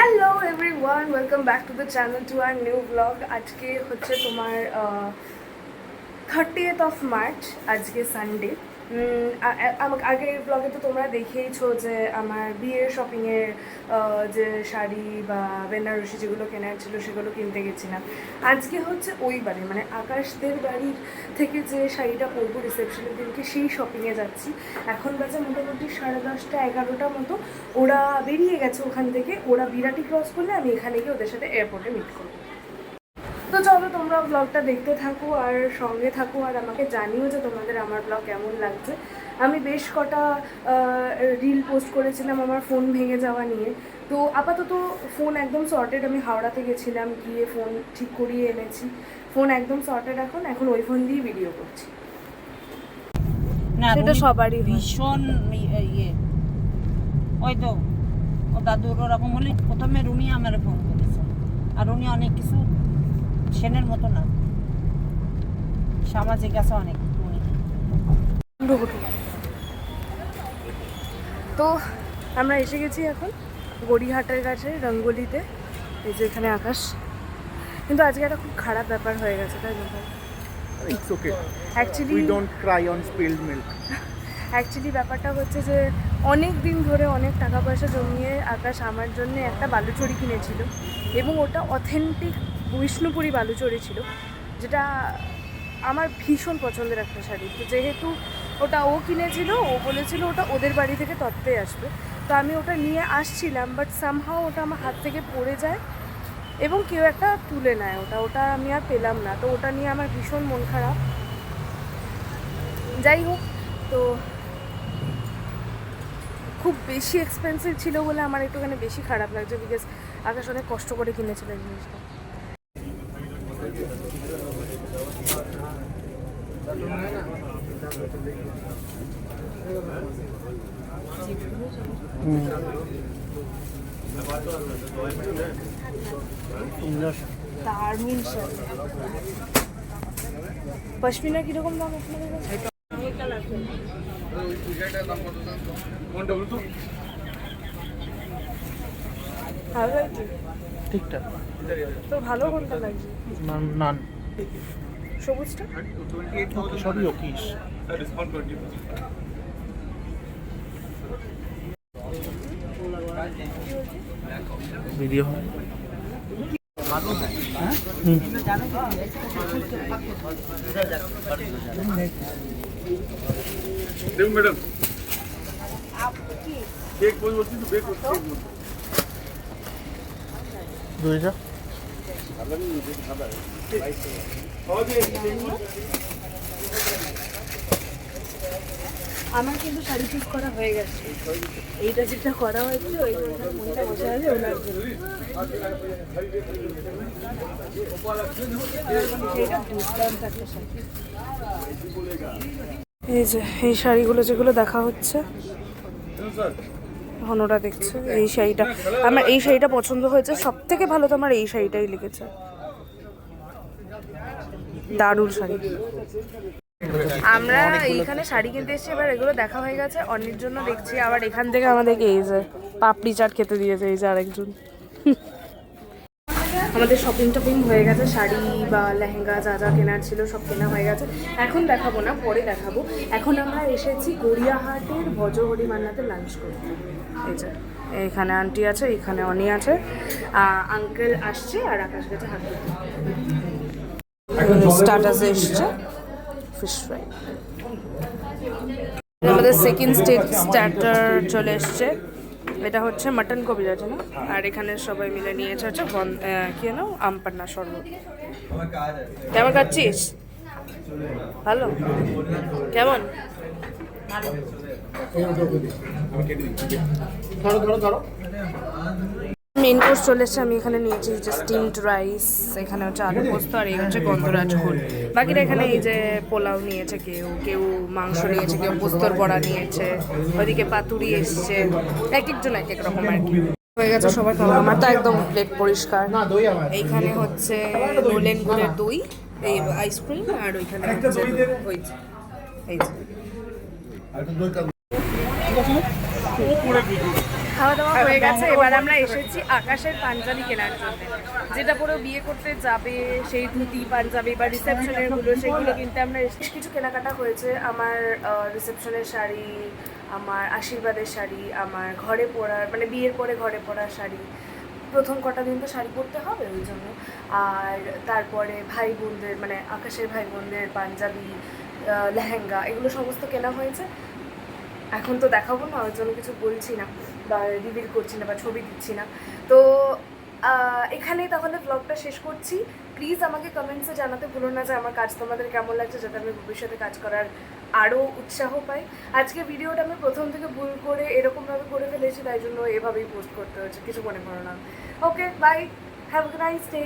Hello everyone welcome back to the channel to our new blog আজকে হচ্ছে তোমার thirtieth of March আজকে Sunday আমাকে আগের ব্লগে তো তোমরা দেখেইছো যে আমার বিয়ের শপিংয়ের যে শাড়ি বা বেনারসি যেগুলো কেনার ছিল সেগুলো কিনতে গেছিলাম। আজকে হচ্ছে ওই বাড়ি মানে আকাশদের বাড়ির থেকে যে শাড়িটা পরবো রিসেপশনের দিনকে সেই শপিংয়ে যাচ্ছি। এখন বাজে মোটামুটি সাড়ে দশটা, এগারোটা মতো। ওরা বেরিয়ে গেছে ওখান থেকে। ওরা বিরাটি ক্রস করলে আমি এখানে গিয়ে ওদের সাথে এয়ারপোর্টে মিট করব। তো চলো তোমরা ব্লগটা দেখতে থাকো আর সঙ্গে থাকো আর আমাকে জানিও যে তোমাদের আমার ব্লগ কেমন লাগছে। আমি বেশ কটা রিল পোস্ট করেছিলাম আমার ফোন ভেঙে যাওয়া নিয়ে। তো আপাতত ফোন একদম সর্টেড আমি হাওড়াতে গেছিলাম গিয়ে ফোন ঠিক করিয়ে এনেছি। ফোন একদম সর্টেড এখন এখন ওই ফোন দিয়ে ভিডিও করছি। না সেটা সবারই ভীষণ ইয়ে। ওই তো ও দাদুর ওরকম হলে প্রথমে রুমি আমার ফোন করেছে। আর উনি অনেক কিছু সেনের মতো না। সামাজিক আছে অনেক তো আমরা এসে গেছি এখন গড়িহাটের কাছে রঙ্গোলিতে এই যে এখানে আকাশ। কিন্তু আজকে একটা খুব খারাপ ব্যাপার হয়ে গেছে তাই না. Actually We don't cry on spilled milk. Actually ব্যাপারটা হচ্ছে যে অনেক দিন ধরে অনেক টাকা পয়সা জমিয়ে আকাশ আমার জন্য একটা বালুচড়ি কিনেছিল। এবং ওটা অথেন্টিক বিষ্ণুপুরি বালুচড়ি ছিল, যেটা আমার ভীষণ পছন্দের একটা শাড়ি। তো যেহেতু ওটা ও কিনেছিল, ও বলেছিল ওটা ওদের বাড়ি থেকে তত্ত্বে আসবে। তো আমি ওটা নিয়ে আসছিলাম বাট সামহাও ওটা আমার হাত থেকে পড়ে যায় এবং কেউ একটা তুলে নেয় ওটা। ওটা আমি আর পেলাম না। তো ওটা নিয়ে আমার ভীষণ মন খারাপ। যাই হোক, তো খুব বেশি এক্সপেন্সিভ ছিল বলে আমার একটুখানি বেশি খারাপ লাগছে বিকজ আকাশ অনেক কষ্ট করে কিনেছিল জিনিসটা। শাড়ি পশমিনা কীরকম দাম আপনাদের কাছে? ঠিকঠাক। তো ভালো কোনটা লাগছে। নান নান। সবুজটা? সবই ওকিস ভিডিও হয়। দেখুন ম্যাডাম বই বলছি তো? বেক করছি যা। আমার কিন্তু শাড়ি চুজ করা হয়ে গেছে। এইটা যেটা করা হয়েছে, ওই মনটা বসে আছে ওনার। এই যে, এই শাড়িগুলো যেগুলো দেখা হচ্ছে। ওরা দেখছে, এই শাড়িটা। আমার এই শাড়িটা পছন্দ হয়েছে সব থেকে ভালো তো আমার এই শাড়িটাই লিখেছে দারুণ শাড়ি। আমরা এইখানে শাড়ি কিনতে এসেছি, এবার এগুলো দেখা হয়ে গেছে অন্যের জন্য দেখছি, আবার এখান থেকে আমাদেরকে এই যে পাপড়ি চাট খেতে দিয়েছে, এই যে আরেকজন। আমাদের শপিং টপিং হয়ে গেছে শাড়ি বা লেহেঙ্গা যা যা কেনার ছিল সব কেনা হয়ে গেছে। এখন দেখাবো না পরে দেখাবো। এখন আমরা এসেছি গড়িয়াহাটের ভজহরি মান্নাতে লাঞ্চ করতে। এই যে এখানে আন্টি আছে এখানে অনি আছে আঙ্কেল আসছে আর আকাশ গেছে হাত স্টার্টাসে এসছে ফিশ ফ্রাই আমাদের সেকেন্ড স্টেট স্টার্টার চলে এসছে। এটা হচ্ছে মাটন কবিরাজ না? আর এখানে সবাই মিলে নিয়েছে হচ্ছে কি যেন আমপান্না শরবত। কেমন খাচ্ছিস? ভালো? কেমন? মেন কোর্স চলে এসছে আমি এখানে নিয়েছি যে স্টিমড রাইস এখানে হচ্ছে আলু পোস্ত আর এই হচ্ছে গন্ধরাজ ঘোল বাকিটা এখানে এই যে পোলাও নিয়েছে কেউ কেউ মাংস নিয়েছে কেউ পোস্তর বড়া নিয়েছে ওইদিকে পাতুরি এসছে এক একজন এক এক রকম আর কি। হয়ে গেছে সবার খাওয়া। আমার তো একদম প্লেট পরিষ্কার। এইখানে হচ্ছে গোলেন গুড়ের দই এই আইসক্রিম আর ওইখানে হচ্ছে ওই যে, এই যে। খাওয়া দাওয়া হয়ে গেছে। এবার আমরা এসেছি আকাশের পাঞ্জাবি কেনার জন্য। যেটা পুরো বিয়ে করতে যাবে সেই ধুতি পাঞ্জাবি বা রিসেপশনেরগুলো সেগুলো কিনতে আমরা বেশ কিছু কেনাকাটা হয়েছে। আমার রিসেপশনের শাড়ি আমার আশীর্বাদের শাড়ি আমার ঘরে পরার মানে বিয়ের পরে ঘরে পরার শাড়ি। প্রথম কটা দিন তো শাড়ি পরতে হবে ওই জন্য। আর তারপরে ভাই বোনদের মানে আকাশের ভাই বোনদের পাঞ্জাবি লেহেঙ্গা এগুলো সমস্ত কেনা হয়েছে। এখন তো দেখাবো না, ওর জন্য কিছু বলছি না বা রিভিল করছি না বা ছবি দিচ্ছি না। তো এখানেই তাহলে ব্লগটা শেষ করছি। প্লিজ আমাকে কমেন্টসে জানাতে ভুলো না যে আমার কাজ তোমাদের কেমন লাগছে, যাতে আমি ভবিষ্যতে কাজ করার আরও উৎসাহ পাই। আজকে ভিডিওটা আমি প্রথম থেকে ভুল করে এরকমভাবে করে ফেলেছি, তাই জন্য এভাবেই পোস্ট করতে হচ্ছে কিছু মনে করো না। Okay bye have nice day